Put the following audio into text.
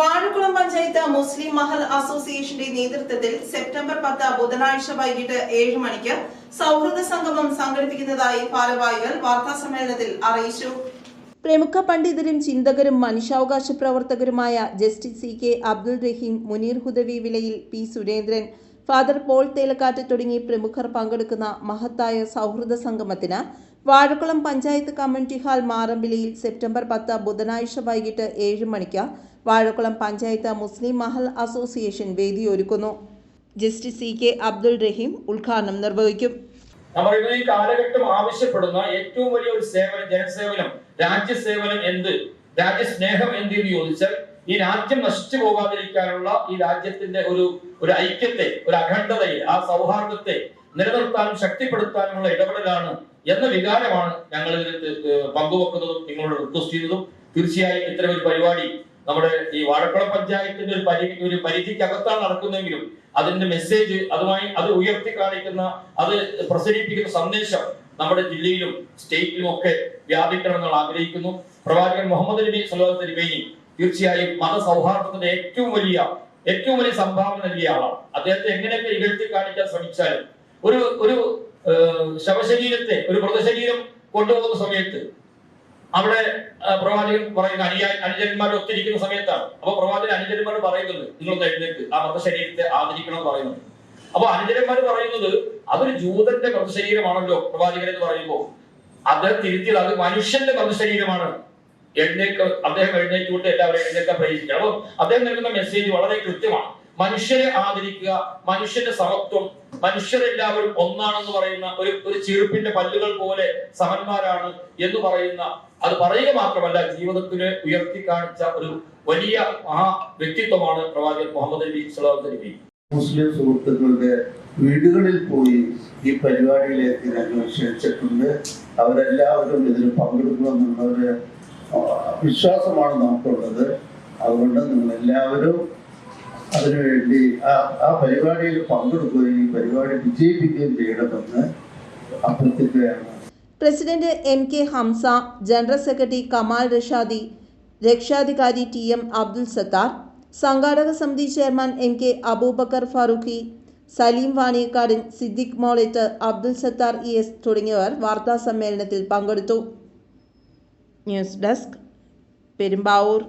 വാഴക്കുളം പഞ്ചായത്ത് മുസ്ലിം മഹൽ അസോസിയേഷന്റെ നേതൃത്വത്തിൽ സെപ്റ്റംബർ പത്ത് ബുധനാഴ്ച വൈകിട്ട് ഏഴ് മണിക്ക് സൗഹൃദ സംഗമം സംഘടിപ്പിക്കുന്നതായി ഭാരവാഹികൾ വാർത്താസമ്മേളനത്തിൽ അറിയിച്ചു. പ്രമുഖ പണ്ഡിതരും ചിന്തകരും മനുഷ്യാവകാശ പ്രവർത്തകരുമായ justice C K Abdul Rahim Muneer Hudawi വിലയിൽ പി സുരേന്ദ്രൻ ഫാദർ പോൾ തേലക്കാറ്റ് തുടങ്ങി പ്രമുഖർ പങ്കെടുക്കുന്ന മഹത്തായ സൗഹൃദ സംഗമത്തിന് വാഴക്കുളം പഞ്ചായത്ത് കമ്മ്യൂണിറ്റി ഹാൾ മാറമ്പിലിയിൽ സെപ്റ്റംബർ പത്ത് ബുധനാഴ്ച വൈകിട്ട് ഏഴ് മണിക്ക് വാഴക്കുളം പഞ്ചായത്ത് മുസ്ലിം Mahal association വേദിയൊരുക്കുന്നു. Justice C K Abdul Rahim ഉദ്ഘാടനം നിർവഹിക്കും. ഇന്ന് ഈ കാലഘട്ടം ആവശ്യപ്പെടുന്ന ഏറ്റവും വലിയ ഒരു സേവനം ജനസേവനം രാജ്യസേവനം എന്ത്? രാജ്യസ്നേഹം എന്ത് എന്ന് ചോദിച്ചാൽ ഈ രാജ്യം നശിച്ചു പോകാതിരിക്കാനുള്ള ഈ രാജ്യത്തിന്റെ ഒരു ഒരു ഐക്യത്തെ ഒരു അഖണ്ഡതയെ ആ സൗഹാർദ്ദത്തെ നിലനിർത്താനും ശക്തിപ്പെടുത്താനുമുള്ള ഇടപെടലാണ് എന്ന വികാരമാണ് ഞങ്ങൾ പങ്കുവെക്കുന്നതും നിങ്ങളോട് റിക്വസ്റ്റ് ചെയ്യുന്നതും തീർച്ചയായും ഇത്തരം ഒരു പരിപാടി നമ്മുടെ ഈ വാഴക്കുളം പഞ്ചായത്തിന്റെ ഒരു പരി ഒരു പരിധിക്കകത്താണ് നടക്കുന്നെങ്കിലും അതിന്റെ മെസ്സേജ് അതുമായി അത് ഉയർത്തി കാണിക്കുന്ന അത് പ്രസരിപ്പിക്കുന്ന സന്ദേശം നമ്മുടെ ജില്ലയിലും സ്റ്റേറ്റിലും ഒക്കെ വ്യാപിക്കണം എന്ന് ആഗ്രഹിക്കുന്നു. പ്രവാചകൻ മുഹമ്മദ് നബി അലൈഹി വസല്ലം തീർച്ചയായും മതസൗഹാർദ്ദത്തിന്റെ ഏറ്റവും വലിയ ഏറ്റവും വലിയ സംഭാവന നൽകിയ ആളാണ്. അദ്ദേഹത്തെ എങ്ങനെയൊക്കെ ഇകഴ്ത്തി കാണിക്കാൻ ശ്രമിച്ചാലും ഒരു ഒരു ശവശരീരത്തെ ഒരു മൃതശരീരം കൊണ്ടുപോകുന്ന സമയത്ത് അവിടെ പ്രവാചകൻ പറയുന്ന അനുയാ അനുജന്മാർ ഒത്തിരിക്കുന്ന സമയത്താണ്. അപ്പൊ പ്രവാചകൻ അനുജന്മാർ പറയുന്നത് നിങ്ങളൊന്ന് എഴുന്നേറ്റ് ആ മൃതശരീരത്തെ ആദരിക്കണം എന്ന് പറയുന്നത്. അപ്പൊ അനുജന്മാർ പറയുന്നത് അതൊരു ജൂതന്റെ മൃതശരീരമാണല്ലോ പ്രവാചകൻ എന്ന് പറയുമ്പോൾ. അത് തിരുത്തിയത് അത് മനുഷ്യന്റെ മൃതശരീരമാണ്. എഴുന്നേക്ക് അദ്ദേഹം എഴുന്നേറ്റുകൊണ്ട് എല്ലാവരും എഴുന്നേക്കാൻ പ്രയോഗിക്കുക അപ്പൊ അദ്ദേഹം നൽകുന്ന മെസ്സേജ് വളരെ കൃത്യമാണ്. മനുഷ്യരെ ആദരിക്കുക മനുഷ്യന്റെ സമത്വം മനുഷ്യരെല്ലാവരും ഒന്നാണെന്ന് പറയുന്ന ഒരു ഒരു ചെറുപ്പിന്റെ പല്ലുകൾ പോലെ സമന്മാരാണ് എന്ന് പറയുന്ന അത് പറയുക മാത്രമല്ല ജീവിതത്തിൽ ഉയർത്തി കാണിച്ച ഒരു വലിയ മഹാ വ്യക്തിത്വമാണ് പ്രവാചകൻ മുഹമ്മദ് അലി സ്വലാം നബി മുസ്ലിം സുഹൃത്തുക്കളുടെ വീടുകളിൽ പോയി ഈ പരിപാടിയിലേക്ക് ഞങ്ങൾ ക്ഷണിച്ചിട്ടുണ്ട്. അവരെല്ലാവരും ഇതിൽ പങ്കെടുക്കണമെന്നുള്ള ഒരു ആ, വിശ്വാസമാണ് നമുക്കുള്ളത്. അതുകൊണ്ട് നിങ്ങൾ എല്ലാവരും അതിനുവേണ്ടി ആ ആ പരിപാടിയിൽ പങ്കെടുക്കുകയും പരിപാടി വിജയിപ്പിക്കുകയും ചെയ്യണമെന്ന് അഭ്യർത്ഥിക്കുകയാണ്. President M K Hamsa general secretary Kamal Rashadi രക്ഷാധികാരി ടി എം അബ്ദുൽ സത്താർ സംഘാടക സമിതി chairman M K Abubakar Farooqui Saleem Vaniyakkadan Siddique Molett Abdul Sattar E S തുടങ്ങിയവർ വാർത്താ സമ്മേളനത്തിൽ പങ്കെടുത്തു. News desk Perumbavoor.